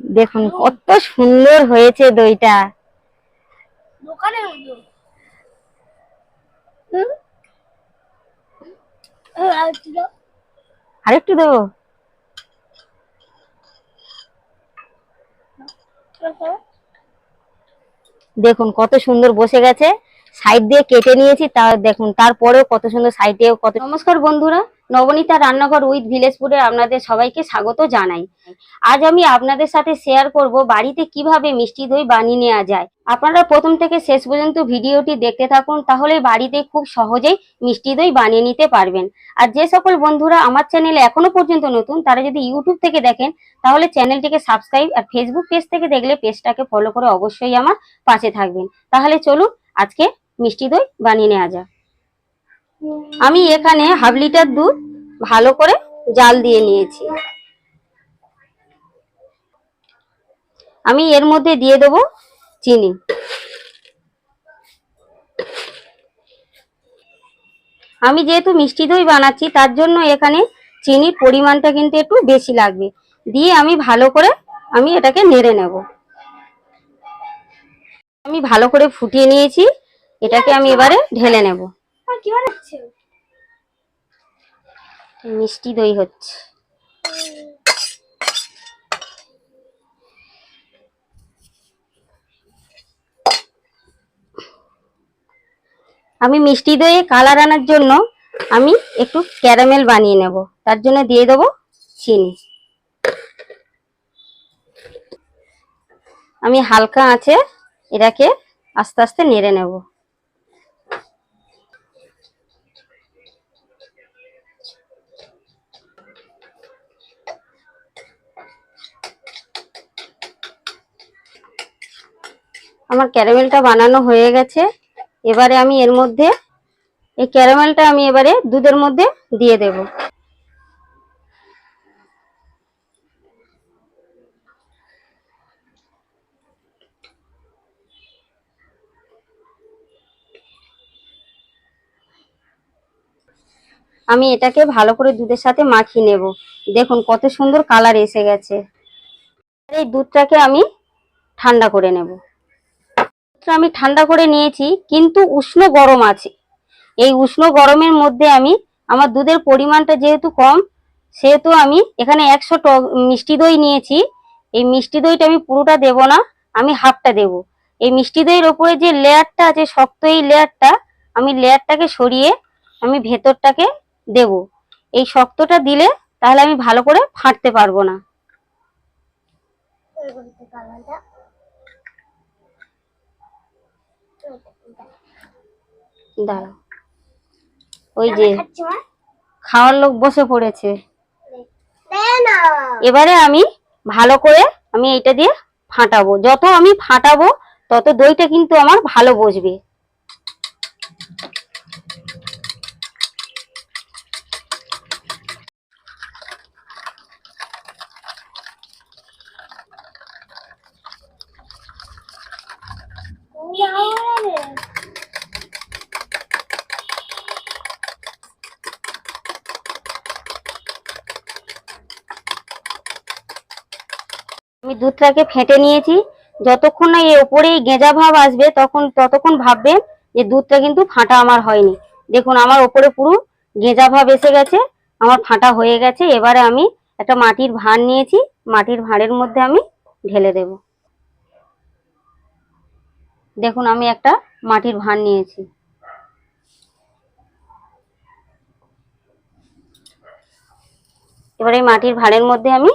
দেখুন কত সুন্দর হয়েছে দইটা। দোকানের হ্যাঁ, আর একটু দাও। আরেকটু দেবো? দেখুন কত সুন্দর বসে গেছে। সাইড দিয়ে কেটে নিয়েছি তা দেখুন তারপরেও কত সুন্দর সাইড দিয়ে কত নমস্কার বন্ধুরা নবনীতা রান্নাঘর উইথ ভিলেজপুরে আপনাদের সবাইকে স্বাগত জানাই। আজ আমি আপনাদের সাথে শেয়ার করব বাড়িতে কীভাবে মিষ্টি দই বানিয়ে নেওয়া যায়। আপনারা প্রথম থেকে শেষ পর্যন্ত ভিডিওটি দেখতে থাকুন, তাহলে বাড়িতে খুব সহজেই মিষ্টি দই বানিয়ে নিতে পারবেন। আর যে সকল বন্ধুরা আমার চ্যানেলে এখনও পর্যন্ত নতুন, তারা যদি ইউটিউব থেকে দেখেন, তাহলে চ্যানেলটিকে সাবস্ক্রাইব আর ফেসবুক পেজ থেকে দেখলে পেজটাকে ফলো করে অবশ্যই আমার পাশে থাকবেন। তাহলে চলুন, আজকে মিষ্টি দই বানিয়ে নেওয়া যাক। আমি এখানে হাফ লিটার দুধ ভালো করে জাল দিয়ে নিয়েছি। আমি এর মধ্যে দিয়ে দেব চিনি। আমি যেহেতু মিষ্টি দই বানাচ্ছি, তার জন্য এখানে চিনির পরিমাণটা কিন্তু একটু বেশি লাগবে। দিয়ে আমি ভালো করে আমি এটাকে নেড়ে নেব। আমি ভালো করে ফুটিয়ে নিয়েছি, এটাকে আমি এবারে ঢেলে নেব আর কি বানাচ্ছো মিষ্টি দই হচ্ছে। আমি মিষ্টি দইয়ে কালার আনার জন্য আমি একটু ক্যারামেল বানিয়ে নেব। তার জন্য দিয়ে দেবো চিনি। আমি হালকা আছে এটাকে আস্তে আস্তে নেড়ে নেব। আমার ক্যারামেলটা বানানো হয়ে গেছে। এবারে আমি এর মধ্যে, এই ক্যারামেলটা আমি এবারে দুধের মধ্যে দিয়ে দেব। আমি এটাকে ভালো করে দুধের সাথে মাখিয়ে নেব। দেখুন কত সুন্দর কালার এসে গেছে। এই দুধটাকে আমি ঠান্ডা করে নেব। আমি ঠান্ডা করে নিয়েছি, কিন্তু উষ্ণ গরম আছে। এই উষ্ণ গরমের মধ্যে আমি, আমার দুধের পরিমাণটা যেহেতু কম, সেহেতু আমি এখানে একশো মিষ্টি দই নিয়েছি। এই মিষ্টি দইটা আমি পুরোটা দেব না, আমি হাফটা দেব। এই মিষ্টি দইয়ের ওপরে যে লেয়ারটা আছে, শক্ত এই লেয়ারটা, আমি লেয়ারটাকে সরিয়ে আমি ভেতরটাকে দেব। এই শক্তটা দিলে তাহলে আমি ভালো করে ফাটতে পারব না। দাঁড়াও। ওই যে খাওয়ার লোক বসে পড়েছে। না এবারে আমি ভালো করে আমি এটা দিয়ে ফাটাবো। যত আমি ফাটাবো তত দইটা কিন্তু আমার ভালো বসবে। আমি দুধটাকে ফেটে নিয়েছি। যতক্ষণ না এর ওপরে গেঁজা ভাব আসবে, তখন, ততক্ষণ ভাববেন যে দুধটা কিন্তু ফাটা আমার হয়নি। দেখুন, আমার ওপরে পুরো গেঁজা ভাব এসে গেছে, আমার ফাটা হয়ে গেছে। এবারে আমি একটা মাটির ভাঁড় নিয়েছি, মাটির ভাঁড়ের মধ্যে আমি ঢেলে দেব। দেখুন, আমি একটা মাটির ভাঁড় নিয়েছি। এবার এই মাটির ভাঁড়ের মধ্যে আমি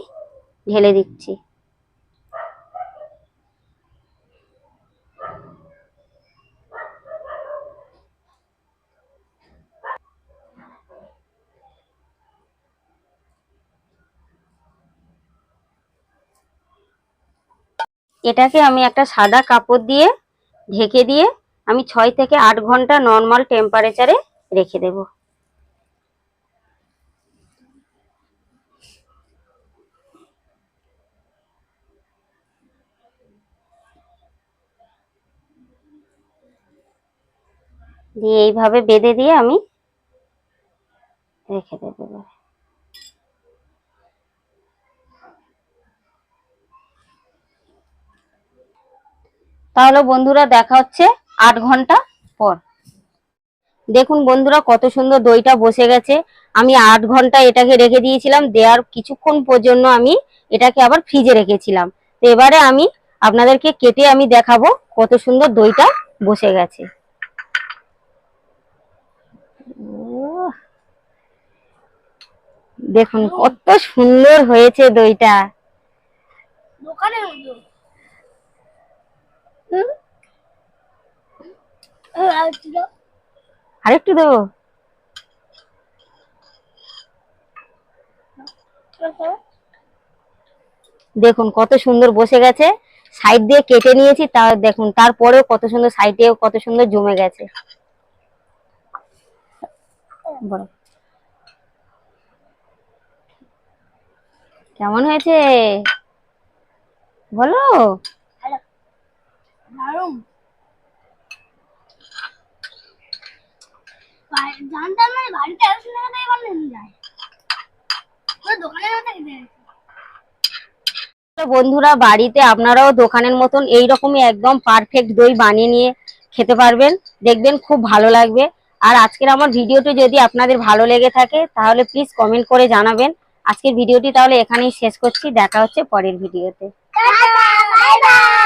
ঢেলে দিচ্ছি। এটাকে আমি একটা সাদা কাপড় দিয়ে ঢেকে দিয়ে আমি ছয় থেকে আট ঘণ্টা নর্মাল টেম্পারেচারে রেখে দেব। দিয়ে এইভাবে বেঁধে দিয়ে আমি রেখে দেবো তাহলে বন্ধুরা দেখা হচ্ছে আট ঘণ্টা পর। দেখুন বন্ধুরা কত সুন্দর দইটা বসে গেছে। আমি আট ঘণ্টা এটাকে রেখে দিয়েছিলাম, দেওয়ার কিছুক্ষণ পর্যন্ত আমি এটাকে আবার ফ্রিজে রেখেছিলাম। তো এবারে আমি আপনাদেরকে কেটে আমি দেখাবো কত সুন্দর দইটা বসে গেছে। দেখুন কত সুন্দর হয়েছে দইটা। আরেকটু দেখুন কত সুন্দর বসে গেছে। সাইড দিয়ে কেটে নিয়েছি, তা দেখুন, তারপরেও কত সুন্দর সাইডেও কত সুন্দর জমে গেছে। কেমন হয়েছে? বলো। জানতাম না বাড়িতে টাকা দিয়ে বানানো যায়? দোকানের মতো খেতে বন্ধুরা বাড়িতে আপনারাও দোকানের মতন এই রকমই একদম পারফেক্ট দই বানিয়ে নিয়ে খেতে পারবেন। দেখবেন খুব ভালো লাগবে। আর আজকের আমার ভিডিওটি যদি আপনাদের ভালো লেগে থাকে তাহলে প্লিজ কমেন্ট করে জানাবেন। আজকের ভিডিওটি তাহলে এখানেই শেষ করছি। দেখা হচ্ছে পরের ভিডিওতে। Bye bye.